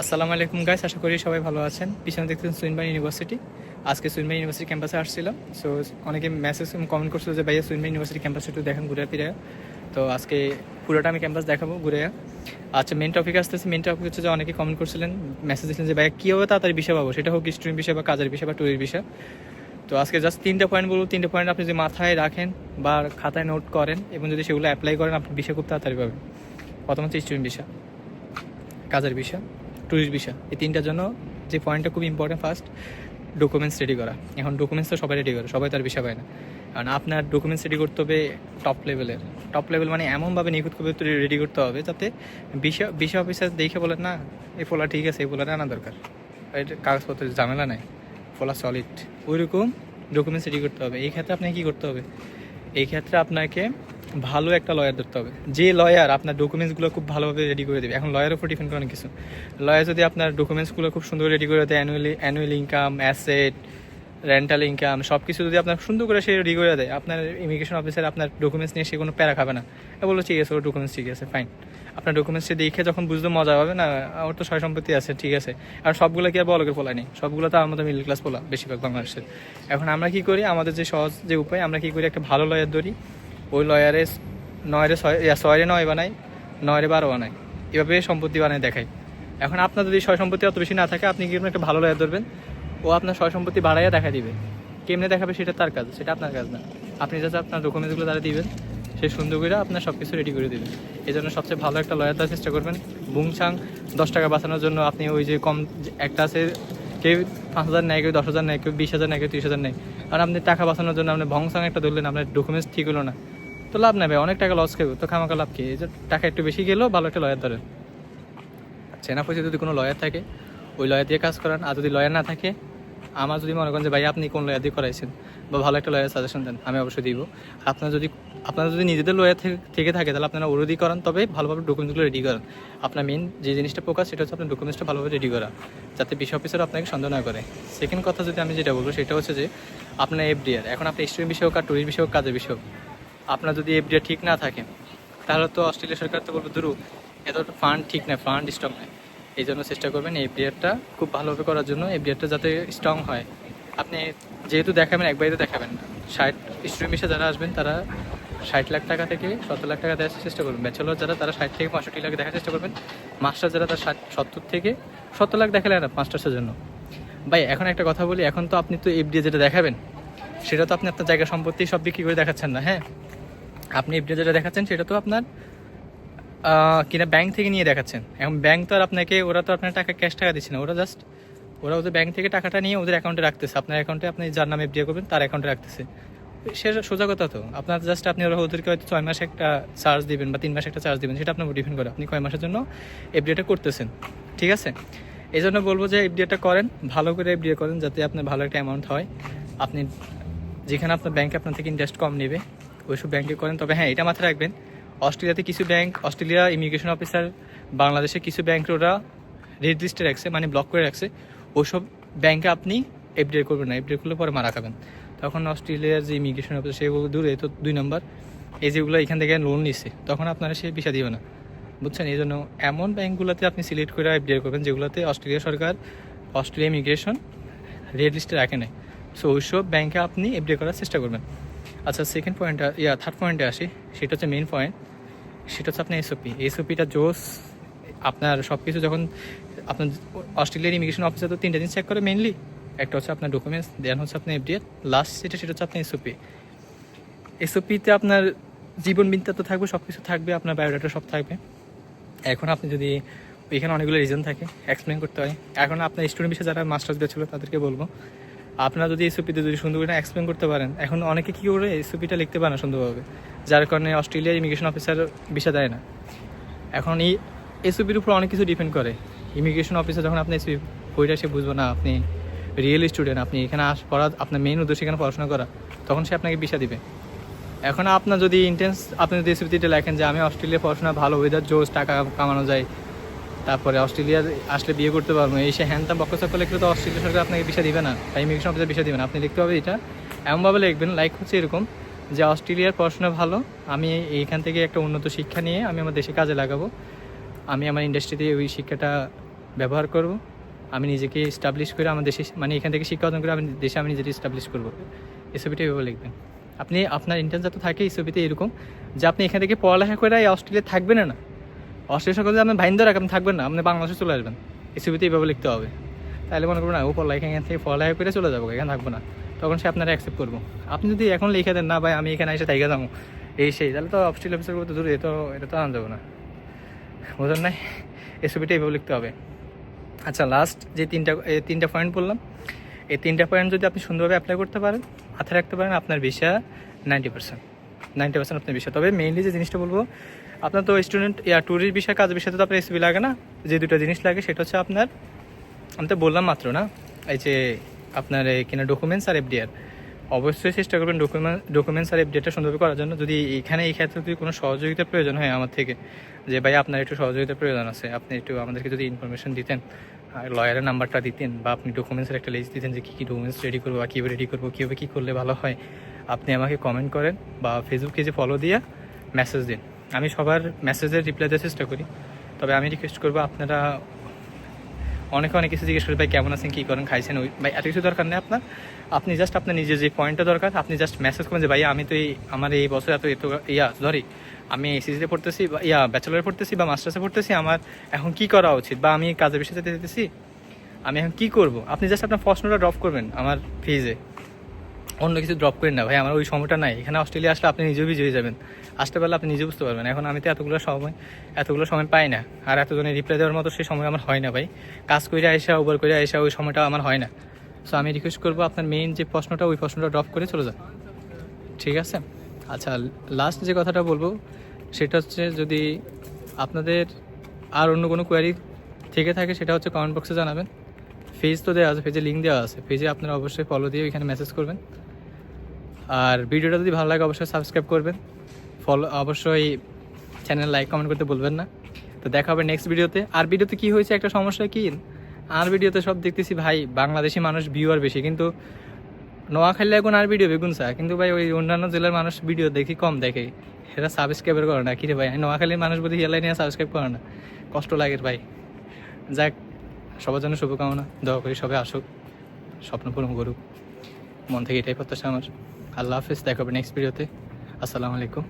আসসালামু আলাইকুম গাইস আশা করি সবাই ভালো আছেন। পিছনে দেখতেছেন সুইনবাই ইউনিভার্সিটি আজকে সুইনবাই ইউনিভার্সিটি ক্যাম্পাসে আসছিলাম। সো অনেকে মেসেজ কমেন্ট করছিল যে, ভাইয়া, সুইনবাই ইউনিভার্সিটি ক্যাম্পাসে একটু দেখেন ঘুরে ফিরে। তো আজকে পুরোটা আমি ক্যাম্পাস দেখাবো ঘুরে। আচ্ছা মেন টপিক আসতেছে। মেন টপিক হচ্ছে যে, অনেকে কমেন্ট করছিলেন মেসেজ দিয়েছিলেন যে, ভাইয়া কীভাবে তাড়াতাড়ি বিষয় পাবো? সেটা হোক স্টুডেন্ট বিষয় বা কাজের বিষয় বা টুরির বিষয়। তো আজকে জাস্ট তিনটা পয়েন্ট বলব। তিনটা পয়েন্ট আপনি যদি মাথায় রাখেন বা খাতায় নোট করেন এবং যদি সেগুলো অ্যাপ্লাই করেন, আপনি বিষয় খুব তাড়াতাড়ি পাবেন। প্রথম হচ্ছে স্টুডেন্ট বিষয়, কাজের বিষয়। ট্যুরিস্ট বিষয় এই তিনটার জন্য যে পয়েন্টটা খুব ইম্পর্টেন্ট ফার্স্ট ডকুমেন্টস রেডি করা। এখন ডকুমেন্টস তো সবাই রেডি করে, সবাই তার বিষয় পায় না। কারণ আপনার ডকুমেন্টস রেডি করতে হবে টপ লেভেলের টপ লেভেল মানে এমনভাবে নিখুঁতভাবে রেডি করতে হবে যাতে বিষয় বিষয় অফিসার দেখে বলেন, না, এই ফোলা ঠিক আছে, এই ফোলাটা আনা দরকার। এটা কাগজপত্রের ঝামেলা নাই ফোলা সলিড ওইরকম ডকুমেন্টস রেডি করতে হবে। এই ক্ষেত্রে আপনাকে কী করতে হবে? এই ক্ষেত্রে আপনাকে ভালো একটা লয়ার ধরতে হবে। যে লয়ার আপনার ডকুমেন্টসগুলো খুব ভালোভাবে রেডি করে দেবে। এখন লয়ারের উপর ডিপেন্ড করে অনেক কিছু। লয়ার যদি আপনার ডকুমেন্টসগুলো খুব সুন্দর রেডি করে দেয় annually annual income asset rental income সব কিছু যদি আপনার সুন্দর করে সে রেডি করে দেয়, আপনার ইমিগ্রেশন অফিসার আপনার ডকুমেন্টস নিয়ে সে কোনো প্যারা খাবে না। বলল, ঠিক আছে, ওর ডকুমেন্টস ঠিক আছে ফাইন আপনার ডকুমেন্টসে দেখে যখন বুঝতে মজা হবে না, ওর তো সয় সম্পত্তি আছে, ঠিক আছে। আর সবগুলো কি আর বলকের পোলা নেই? সবগুলো তো আমাদের মিডল ক্লাস পোলা, বেশিরভাগ বাংলাদেশের। এখন আমরা কি করি? আমাদের যে সহজ যে উপায়, আমরা কি করি? একটা ভালো লয়ার ধরি। ওই লয়ারে নয়রে ছয় ছয়রে নয় বানাই, নয়রে বারো বানাই। এভাবে সম্পত্তি বানায় দেখাই। এখন আপনার যদি সয় সম্পত্তি অত বেশি না থাকে, আপনি কি করবেন একটা ভালো লয়ার ধরবেন? ও আপনার সয় সম্পত্তি বাড়াইয়া দেখা দিবে। কেমনে দেখাবে সেটা তার কাজ, সেটা আপনার কাজ না। আপনি যাতে আপনার ডকুমেন্টসগুলো তারা দিবেন সেই সুন্দর করে আপনার সব কিছু রেডি করে দেবেন। এই জন্য সবচেয়ে ভালো একটা লয়ার দেওয়ার চেষ্টা করবেন। বুংছাং দশ টাকা বাঁচানোর জন্য আপনি ওই যে কম একটা আছে, কেউ পাঁচ হাজার নেয়, কেউ দশ হাজার নেয়, কেউ বিশ হাজার নেয়, কেউ তিরিশ হাজার নেয়। আর আপনি টাকা বাঁচানোর জন্য আপনি ভংসাং একটা ধরলেন, আপনার ডকুমেন্টস ঠিক হলো না। তো লাভ নেবে অনেক টাকা লস খেয়ে তো খামাকা লাভ কি? টাকা একটু বেশি গেলেও ভালো একটা লয়ার ধরেন। চেনা পরিচিত যদি কোনো লয়ার থাকে, ওই লয়ার দিয়ে কাজ করান, আর যদি লয়ার না থাকে, আমার যদি মনে করেন যে, ভাই, আপনি কোন লয়ার দিয়ে করাইছেন? বা ভালো একটা লয়ার সাজেশন দেন, আমি অবশ্যই দিব। আপনার যদি আপনার যদি নিজেদের লয়ার থেকে থাকে, তাহলে আপনারা ওরদি করান, তবে ভালোভাবে ডকুমেন্টসগুলো রেডি করান। আপনার মেন যে জিনিসটা ফোকাস সেটা হচ্ছে আপনার ডকুমেন্টসটা ভালোভাবে রেডি করা, যাতে বিষয় অফিসার আপনাকে সন্দেহ না করে। সেকেন্ড কথা যদি আমি যেটা বলব, সেটা হচ্ছে যে, আপনার এফডিআর এখন আপনি স্টুডেন্ট বিষয় হোক আর টুরিস্ট বিষয় হোক কাজের বিষয় হোক আপনার যদি এফডিআর ঠিক না থাকে, তাহলে তো অস্ট্রেলিয়া সরকার তো বলবে, দুরু এত ফান্ড ঠিক না ফান্ড স্ট্রং নয় এই জন্য চেষ্টা করবেন এফডিআরটা খুব ভালোভাবে করার জন্য এফডিআরটা যাতে স্ট্রং হয়। আপনি যেহেতু দেখাবেন একবারই তো দেখাবেন না। ষাট বিষয়ে যারা আসবেন, তারা ষাট লাখ টাকা থেকে সত্তর লাখ টাকা দেওয়ার চেষ্টা করবেন। ব্যাচেলর যারা, তারা ষাট থেকে পঁয়ষট্টি লাখ দেখার চেষ্টা করবেন। মাস্টার যারা, তার ষাট, সত্তর থেকে সত্তর লাখ দেখালে না মাস্টার্সের জন্য। ভাই, এখন একটা কথা বলি, এখন তো আপনি তো এফডিএ যেটা দেখাবেন, সেটা তো আপনি আপনার জায়গা সম্পত্তি সব বিক্রি করে দেখাচ্ছেন না হ্যাঁ? আপনি এফডিএ যেটা দেখাচ্ছেন সেটা তো আপনার কিনা ব্যাংক থেকে নিয়ে দেখাচ্ছেন। এখন ব্যাংক তো আর আপনাকে, ওরা তো আপনার টাকা ক্যাশ টাকা দিচ্ছে না। ওরা জাস্ট ওরা ওদের ব্যাংক থেকে টাকাটা নিয়ে ওদের অ্যাকাউন্টে রাখতেছে। আপনার অ্যাকাউন্টে আপনি যার নামে এফডিএ করবেন, তার অ্যাকাউন্টে রাখতেছে। সে সোজা কথা তো। আপনার জাস্ট আপনি ওরা ওদেরকে হয়তো ছয় মাসে একটা চার্জ দিবেন বা তিন মাসে একটা চার্জ দিবেন, সেটা আপনার ডিপেন্ড করে। আপনি কয় মাসের জন্য এফডিএটা করতেছেন। ঠিক আছে? এই জন্য বলব যে এফডিএটা করেন, ভালো করে এফডিএ করেন যাতে আপনার ভালো একটা অ্যামাউন্ট হয়। আপনি যেখানে আপনার ব্যাংকে আপনার থেকে ইন্টারেস্ট কম নেবে। ওইসব ব্যাংকে করেন। তবে হ্যাঁ এটা মাথায় রাখবেন, অস্ট্রেলিয়াতে কিছু ব্যাংক অস্ট্রেলিয়া ইমিগ্রেশন অফিসার বাংলাদেশে কিছু ব্যাংক ওরা রেড লিস্টে রাখছে মানে ব্লক করে রাখছে। ওইসব ব্যাংকে আপনি এফডিআর করবেন না এফডিআর করলে পরে মারা খাবেন। তখন অস্ট্রেলিয়ার যে ইমিগ্রেশন অফিসার সেগুলো দূরে তো দুই নম্বর এই যেগুলো এখান থেকে লোন নিচ্ছে তখন আপনারা সে বিষা দিবে না। বুঝছেন? এই জন্য এমন ব্যাংকগুলোতে আপনি সিলেক্ট করে এফডিআর করবেন, যেগুলোতে অস্ট্রেলিয়া সরকার, অস্ট্রেলিয়া ইমিগ্রেশন রেড লিস্টে রাখে নাই। সো ওইসব ব্যাংকে আপনি এফডিআর করার চেষ্টা করবেন। আচ্ছা সেকেন্ড পয়েন্টটা ইয়া থার্ড পয়েন্টে আসি। সেটা হচ্ছে মেন পয়েন্ট সেটা হচ্ছে আপনার এসওপি এসওপিটা জোস, আপনার সব কিছু যখন, আপনার অস্ট্রেলিয়ার ইমিগ্রেশন অফিসার তো তিনটা জিনিস চেক করে মেনলি একটা হচ্ছে আপনার ডকুমেন্টস দেন হচ্ছে আপনার এফডিআর লাস্ট যেটা, সেটা হচ্ছে আপনার এসওপি এসওপিতে আপনার জীবন বিদ্যা তো থাকবে সব কিছু থাকবে, আপনার বায়োডাটা সব থাকবে। এখন আপনি যদি, এখানে অনেকগুলো রিজন থাকে এক্সপ্লেন করতে হয়। এখন আপনার স্টুডেন্ট বিষয়ে যারা মাস্টার্স দিয়েছিল, তাদেরকে বলব। আপনারা যদি এসওপিতে যদি সুন্দর করে এক্সপ্লেন করতে পারেন, এখন অনেকে কী করে এসওপিটা লিখতে পারে না সুন্দরভাবে? যার কারণে অস্ট্রেলিয়ার ইমিগ্রেশন অফিসার ভিসা দেয় না। এখন এই এসওপির উপর অনেক কিছু ডিপেন্ড করে। ইমিগ্রেশন অফিসার যখন আপনি এসওপি বইটা সে বুঝব না, আপনি রিয়েল স্টুডেন্ট আপনি এখানে আস, পড়া, আপনার মেইন উদ্দেশ্য এখানে পড়াশোনা করা, তখন সে আপনাকে ভিসা দিবে। এখন আপনার যদি ইন্টেন্স আপনি যদি এসওপিতে লেখেন যে, আমি অস্ট্রেলিয়া পড়াশোনা ভালো ওয়েদার জোস টাকা কামানো যায় তারপরে অস্ট্রেলিয়ার আসলে বিয়ে করতে পারব এই সে হ্যান্ডতাম বক্কচক্ক লিখলে তো অস্ট্রেলিয়া সরকার আপনাকে বিষয় দিবে না। বা ইমিগ্রেশন অফিসার ভিসা দিবে না। আপনি লিখতে হবে এটা। এমনভাবে লিখবেন লাইক হচ্ছে এরকম যে অস্ট্রেলিয়ার পড়াশোনা ভালো, আমি এইখান থেকে একটা উন্নত শিক্ষা নিয়ে আমি আমার দেশে কাজে লাগাবো। আমি আমার ইন্ডাস্ট্রিতে ওই শিক্ষাটা ব্যবহার করব। আমি নিজেকে স্টাবলিশ করে আমার দেশে মানে এখান থেকে শিক্ষা অর্জন করে আমি দেশে আমি নিজেকে স্টাবলিশ করব। এই ছবিটা এভাবে লিখবেন। আপনি, আপনার ইন্টার্ন যাতে থাকে এই ছবিতে এরকম যে আপনি এখান থেকে পড়ালেখা করে অস্ট্রেলিয়া থাকবেন না। অস্ট্রেলিয়া সকলে আপনি ভাইন ধরে আপনি থাকবেন না, আপনি বাংলাদেশে চলে আসবেন। এই ছবিতে এইভাবে লিখতে হবে। তাহলে মনে করবেন না ও পড়ালেখা এখান থেকে পড়ালেখা করে চলে যাব, এখানে থাকব না। তখন সে আপনারা অ্যাকসেপ্ট করব। আপনি যদি এখন লিখে দেন, না, ভাই, আমি এখানে এসে থাইকে যাব। এই সেই, তাহলে তো অস্ট্রেলিয়া অফিসার করতে দূরে, তো এটা তো আনা যাব না। বোঝেন নাই? এই ছবিটা এইভাবে লিখতে হবে। আচ্ছা লাস্ট যে তিনটা তিনটা পয়েন্ট বললাম, এই তিনটা পয়েন্ট যদি আপনি সুন্দরভাবে অ্যাপ্লাই করতে পারেন, মাথায় রাখতে পারেন আপনার visa ninety percent ninety percent আপনার বিষয় তবে মেইনলি যে জিনিসটা বলব আপনার তো স্টুডেন্ট ইয়া ট্যুরিস্ট বিষয় কাজ বিষয়তে তো আপনার এসবি লাগে না? যে দুটো জিনিস লাগে, সেটা হচ্ছে আপনার, আমি তো বললাম মাত্র না, এই যে আপনার এই কিনা ডকুমেন্টস আর এফডিআর অবশ্যই চেষ্টা করবেন ডকুমেন্ট ডকুমেন্টস আর এফডিআরটা সুন্দরভাবে করার জন্য। যদি এখানে এই ক্ষেত্রে যদি কোনো সহযোগিতার প্রয়োজন হয় আমার থেকে, যে ভাই আপনার একটু সহযোগিতার প্রয়োজন আছে, আপনি একটু আমাদেরকে যদি ইনফরমেশন দিতেন লয়ারের নাম্বারটা দিতেন, বা আপনি ডকুমেন্টসের একটা লিস্ট দিতেন যে কী কী ডকুমেন্টস রেডি করব, বা কীভাবে রেডি করব, কীভাবে কী করলে ভালো হয়, আপনি আমাকে কমেন্ট করেন, বা ফেসবুকে যে ফলো দিয়ে মেসেজ দিন। আমি সবার মেসেজের রিপ্লাই দেওয়ার চেষ্টা করি। তবে আমি রিকোয়েস্ট করব আপনারা অনেকে অনেক কিছু জিজ্ঞেস করে, ভাই, কেমন আছেন? কী করেন? খাইছেন? ওই ভাই, এত কিছু দরকার নেই আপনার। আপনি জাস্ট আপনার নিজের যে পয়েন্টটা দরকার, আপনি জাস্ট মেসেজ করেন যে ভাই আমি তো এই আমার এই বছর এত এত ইয়া ধরি আমি এসিসিতে পড়তেছি বা ইয়া ব্যাচেলারে পড়তেছি বা মাস্টার্সে পড়তেছি, আমার এখন কি করা উচিত? বা আমি কাজের বিষয়ে যেতে যেতেছি, আমি এখন কি করব? আপনি জাস্ট আপনার প্রশ্নটা ড্রপ করবেন আমার ফিজে অন্য কিছু ড্রপ করেন না। ভাই, আমার ওই সময়টা নাই। এখানে অস্ট্রেলিয়া আসলে আপনি নিজেও বিজয়ী যাবেন। আসতে পারলে আপনি নিজে বুঝতে পারবেন। এখন আমি তো এতগুলো সময় এতগুলো সময় পাই না। আর এতজনের রিপ্লাই দেওয়ার মতো সেই সময় আমার হয় না, ভাই। কাজ করে আইসা ওভার করে আইসা, ওই সময়টা আমার হয় না। সো আমি রিকোয়েস্ট করব আপনার মেইন যে প্রশ্নটা, ওই প্রশ্নটা ড্রপ করে চলে যান। ঠিক আছে? আচ্ছা লাস্ট যে কথাটা বলব, সেটা হচ্ছে যদি আপনাদের আর অন্য কোনো কোয়ারি থেকে থাকে, সেটা হচ্ছে কমেন্ট বক্সে জানাবেন। পেজ তো দেওয়া আছে পেজে লিঙ্ক দেওয়া আছে। পেজে আপনারা অবশ্যই ফলো দিয়ে ওইখানে মেসেজ করবেন। আর ভিডিওটা যদি ভালো লাগে, অবশ্যই সাবস্ক্রাইব করবেন। ফলো অবশ্যই চ্যানেল লাইক কমেন্ট করতে বলবেন না। তো দেখা হবে নেক্সট ভিডিওতে আর ভিডিওতে কি হয়েছে, একটা সমস্যা কি? আর ভিডিওতে সব দেখতেছি ভাই, বাংলাদেশি মানুষ ভিউয়ার বেশি, কিন্তু নোয়াখালী এখন আর ভিডিও বেগুন চা। কিন্তু ভাই, ওই অন্যান্য জেলার মানুষ ভিডিও দেখি কম দেখে। এরা সাবস্ক্রাইবার করে না, কি রে ভাই? নোয়াখালীর মানুষ বলি হেলাই নিয়ে সাবস্ক্রাইব করে না। কষ্ট লাগে ভাই। যাক, সবার জন্য শুভকামনা। দয়া করি সবাই আসুক, স্বপ্ন পূরণ করুক। মন থেকে এটাই প্রত্যাশা আমার। আল্লাহ হাফিজ দেখা নেক্সট ভিডিওতে আসসালামু আলাইকুম।